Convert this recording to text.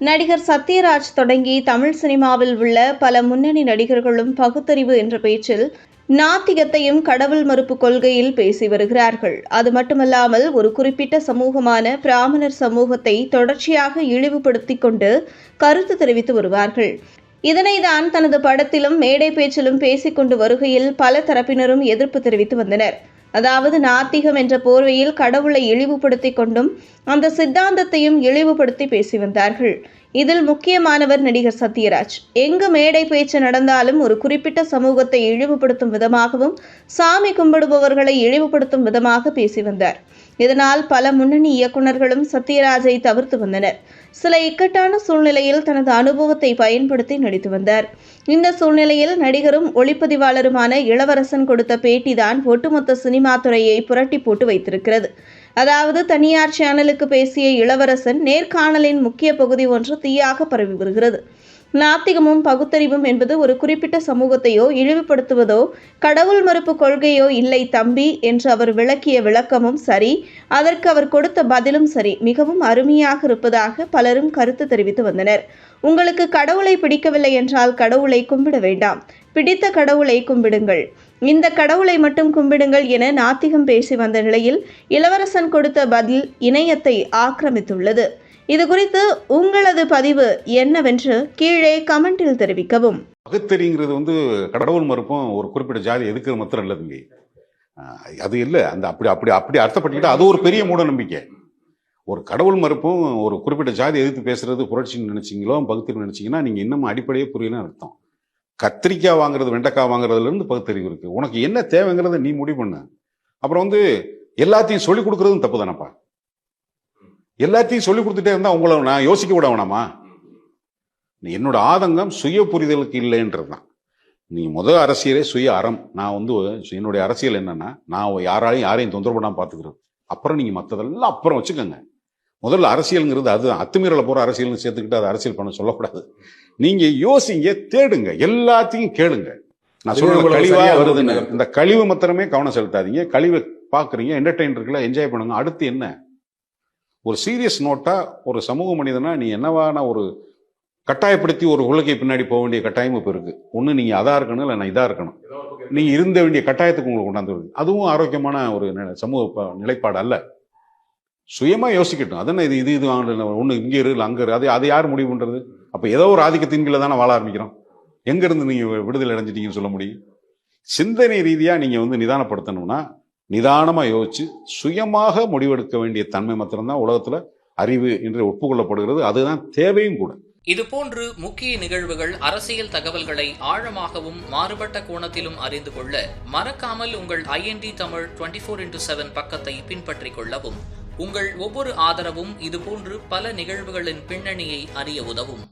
நடிகர் சத்யராஜ் தொடங்கி தமிழ் சினிமாவில் உள்ள பல முன்னணி நடிகர்களும் பகுத்தறிவு என்ற பேச்சில் நாத்திகத்தையும் கடவுள் மறுப்பு கொள்கையில் பேசி வருகிறார்கள். அது மட்டுமல்லாமல் ஒரு குறிப்பிட்ட சமூகமான பிராமணர் சமூகத்தை தொடர்ச்சியாக இழிவுபடுத்தி கொண்டு கருத்து தெரிவித்து வருவார்கள். இதனைதான் தனது படத்திலும் மேடை பேச்சிலும் பேசிக்கொண்டு வருகையில் பல தரப்பினரும் எதிர்ப்பு தெரிவித்து வந்தனர். அதாவது நாத்திகம் என்ற போர்வையில் கடவுளை இழிவுபடுத்தி கொண்டும் அந்த சித்தாந்தத்தையும் இழிவுபடுத்தி பேசி வந்தார்கள். இதில் முக்கியமானவர் நடிகர் சத்யராஜ். எங்கு மேடை பேச்சு நடந்தாலும் ஒரு குறிப்பிட்ட சமூகத்தை இழிவுபடுத்தும் விதமாகவும் சாமி கும்பிடுபவர்களை இழிவுபடுத்தும் விதமாக பேசி வந்தார். இதனால் பல முன்னணி இயக்குநர்களும் சத்யராஜை தவிர்த்து வந்தனர். சில இக்கட்டான சூழ்நிலையில் தனது அனுபவத்தை பயன்படுத்தி நடித்து வந்தார். இந்த சூழ்நிலையில் நடிகரும் ஒளிப்பதிவாளருமான இளவரசன் கொடுத்த பேட்டிதான் ஒட்டுமொத்த சினிமா துறையை புரட்டி போட்டு வைத்திருக்கிறது. அதாவது தனியார் சேனலுக்கு பேசிய இளவரசன் நேர்காணலின் முக்கிய பகுதி ஒன்று தீயாக பரவி வருகிறது. நாத்திகமும் பகுத்தறிவும் என்பது ஒரு குறிப்பிட்ட சமூகத்தையோ இழிவுபடுத்துவதோ கடவுள் மறுப்பு கொள்கையோ இல்லை தம்பி என்று அவர் விளக்கிய விளக்கமும் சரி அதற்கு அவர் கொடுத்த பதிலும் சரி. மிகவும் அருமையாக இருப்பதாக பலரும் கருத்து தெரிவித்து வந்தனர். உங்களுக்கு கடவுளை பிடிக்கவில்லை என்றால் கடவுளை கும்பிட வேண்டாம். பிடித்த கடவுளை கும்பிடுங்கள். இந்த கடவுளை மட்டும் கும்பிடுங்கள் என நாத்திகம் பேசி வந்த நிலையில் இளவரசன் கொடுத்த பதில் இணையத்தை ஆக்கிரமித்துள்ளது. இது குறித்து உங்களது பதிவு என்னவென்று கீழே கமெண்டில் தெரிவிக்கவும். பகுத்தறிங்கிறது வந்து கடவுள் மறுப்பும் ஒரு குறிப்பிட்ட ஜாதி எதுக்குறது மாத்திரம் இல்லை தம்பி அது இல்லை. அந்த அப்படி அப்படி அப்படி அர்த்தப்பட்டுக்கிட்டா அது ஒரு பெரிய மூட நம்பிக்கை ஒரு கடவுள் மறுப்பும் ஒரு குறிப்பிட்ட ஜாதி எதிர்த்து பேசுறது புரட்சின்னு நினைச்சிங்களோ பகுத்தறிவு நினைச்சிங்கன்னா நீங்கள் இன்னமும் அடிப்படையே புரியலன்னு அர்த்தம். கத்திரிக்காய் வாங்குறது வெண்டைக்காய் வாங்குறதுலேருந்து பகுத்தறிவு இருக்குது உனக்கு என்ன தேவைங்கிறத நீ முடிவு பண்ணு. அப்புறம் வந்து எல்லாத்தையும் சொல்லிக் கொடுக்குறதும் தப்பு தானப்பா? எல்லாத்தையும் சொல்லிக் கொடுத்துட்டே இருந்தா உங்களை நான் யோசிக்க விட வேணாமா? என்னோட ஆதங்கம் சுய புரிதலுக்கு இல்லைன்றதுதான். நீ முதல் அரசியலே சுய அறம். நான் வந்து என்னுடைய அரசியல் என்னன்னா நான் யாராலையும் யாரையும் தொந்தரவு பண்ணாம பாத்துக்கிறது அப்புறம் நீங்க மத்ததெல்லாம் அப்புறம் வச்சுக்கோங்க. முதல்ல அரசியல்ங்கிறது அதுதான். அத்துமீறல போற அரசியல்னு சேர்த்துக்கிட்டு அது அரசியல் பண்ண சொல்லக்கூடாது. நீங்க யோசிங்க தேடுங்க. எல்லாத்தையும் கேளுங்க. நான் சொல்றது உங்களுக்கு கழிவா சரியா வருதுன்னு. இந்த கழிவு மாத்திரமே கவனம் செலுத்தாதீங்க. கழிவை பாக்குறீங்க என்டர்டைன் இருக்குல்ல என்ஜாய் பண்ணுங்க. அடுத்து என்ன? ஒரு சீரியஸ் நோட்டாக ஒரு சமூக மனிதனா நீ என்னவான ஒரு கட்டாயப்படுத்தி ஒரு உலகை பின்னாடி போக வேண்டிய கட்டாயம் இப்போ இருக்குது ஒன்று நீங்கள் அதாக இருக்கணும் இல்லை நான் இதாக இருக்கணும். நீங்கள் இருந்த வேண்டிய கட்டாயத்துக்கு உங்களுக்கு கொண்டாந்து வருது அதுவும் ஆரோக்கியமான ஒரு சமூக ப- நிலைப்பாடு அல்ல. சுயமாக யோசிக்கட்டும். அதென்ன இது இது இது வாங்கல ஒன்று இங்கே இரு இல்லை அங்கே இரு. அது அது யார் முடிவு பண்ணுறது அப்போ ஏதோ ஒரு ஆதிக்கத்தின் கீழே தானே வாழ ஆரம்பிக்கிறோம். எங்கேருந்து நீங்கள் விடுதலை அடைஞ்சிட்டீங்கன்னு சொல்ல முடியும்? சிந்தனை ரீதியாக நீங்கள் வந்து நிதானப்படுத்தணும்னா நிதானமா யோசிச்சு சுயமாக முடிவெடுக்க வேண்டிய தன்மை மாத்திரம்தான் உலகத்துல அறிவு என்று ஒப்புக்கொள்ளப்படுகிறது. அதுதான் தேவையும் கூட. இதுபோன்று முக்கிய நிகழ்வுகள் அரசியல் தகவல்களை ஆழமாகவும் மாறுபட்ட கோணத்திலும் அறிந்து கொள்ள மறக்காமல் உங்கள் IND Tamil twenty four into seven பக்கத்தை பின்பற்றிக் கொள்ளவும் உங்கள் ஒவ்வொரு ஆதரவும் இதுபோன்று பல நிகழ்வுகளின் பின்னணியை அறிய உதவும்.